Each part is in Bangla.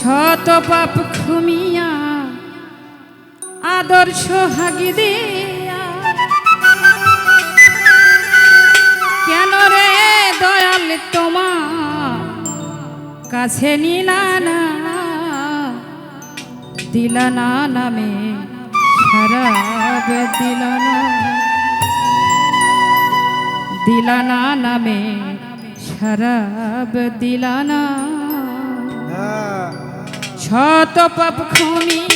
শত পাপ খুমিয়া আদর্শ হাগি কেন রে দয়াল তোমার কাছে নিলানা দিলানা নামে খারাপ দিলানা দিলানা নামে খারাপ দিলানা শত পাপ আদর্শ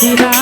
Did I